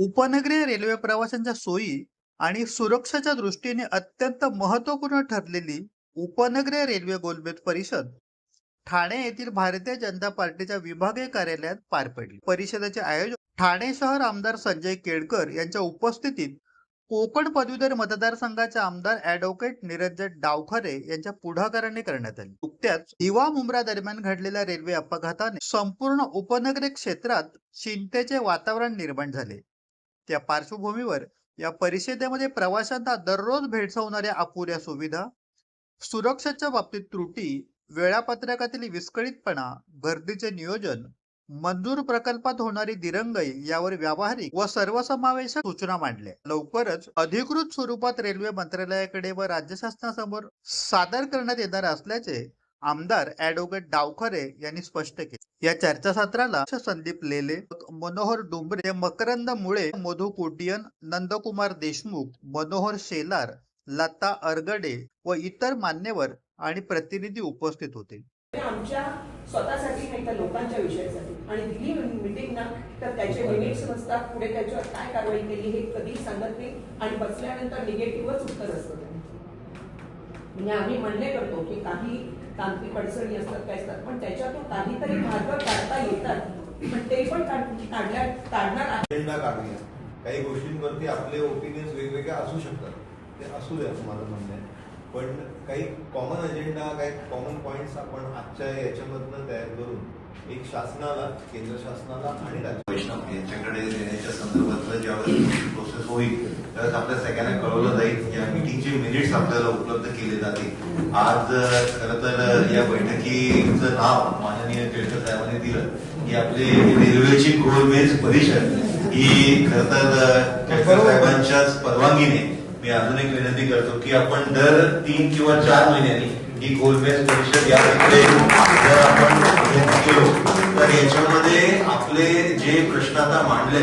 उपनगरीय रेल्वे प्रवाशांच्या सोयी आणि सुरक्षेच्या दृष्टीने अत्यंत महत्त्वपूर्ण ठरलेली उपनगरीय रेल्वे गोलमेज परिषद ठाणे येथील भारतीय जनता पार्टीच्या विभागीय कार्यालयात पार पडली. परिषदेचे आयोजन ठाणे शहर आमदार संजय केळकर यांच्या उपस्थितीत कोकण पदवीधर मतदारसंघाचे आमदार ऍडव्होकेट निरंजन डावखरे यांच्या पुढाकाराने करण्यात आली. नुकत्याच दिवा मुंब्रा दरम्यान घडलेल्या रेल्वे अपघाताने संपूर्ण उपनगरी क्षेत्रात चिंतेचे वातावरण निर्माण झाले. त्या पार्श्वभूमीवर या परिषदेमध्ये प्रवाशांना दररोज भेडसावणाऱ्या अपुऱ्या सुविधा सुरक्षेच्या बाबतीत त्रुटी वेळापत्रकातील विस्कळीतपणा गर्दीचे नियोजन मंजूर प्रकल्पात होणारी दिरंगाई यावर व्यावहारिक व सर्वसमावेशक सूचना मांडल्या. लवकरच अधिकृत स्वरूपात रेल्वे मंत्रालयाकडे व राज्य शासनासमोर सादर करण्यात येणार असल्याचे आमदार ऍडव्होकेट डावखरे यांनी स्पष्ट केले. या चर्चासत्राला संदीप लेले मनोहर डोंबरे मकरंद मुळे मधु कोटियन नंदकुमार देशमुख मनोहर शेलार लता अरगडे व इतर मान्यवर आणि प्रतिनिधी उपस्थित होते. आमच्या स्वतःसाठी नाही तर लोकांच्या विषयासाठी. आणि दिली मिटिंग ना तर त्याचे लिमिट्स नसतात. पुढे त्याच्यावर काय कारवाई केली हे कधी सांगत नाही. आणि बसल्यानंतर निगेटिव्हच उत्तर असतं. म्हणजे आम्ही म्हणणे करतो की काही तांत्रिक अडचणी असतात काय असतात पण त्याच्यातून काहीतरी मार्ग काढता येतात. पण ते पण काढ- काढल्या काढणार आहे. काही गोष्टींवरती आपले ओपिनियन्स वेगवेगळे असू शकतात. ते असू दे असं माझं म्हणणं आहे. पण काही कॉमन अजेंडा काही कॉमन पॉइंट्स आपण आजच्या याच्यामधनं तयार करून एक शासनाला केंद्र शासनाला आणि राज्य वैष्णव यांच्याकडे देण्याच्या संदर्भातलं ज्यावेळेस प्रोसेस होईल त्यावेळेस आपल्या सगळ्यांना कळवलं जाईल. या मिटिंगचे मिनिट्स आपल्याला उपलब्ध केले जातील. आज खरं तर या बैठकीचं नाव माननीय केळकर साहेबांनी दिलं. की आपली रेल्वेची गोलमेज परिषद ही खरं तर केळकर साहेबांच्याच परवानगीने मी अजून एक विनंती करतो की आपण दर तीन किंवा चार महिन्यांनी ही गोलमेज परिषद याकडे जर आपण केलो तर याच्यामध्ये आपले जे प्रश्न आता मांडले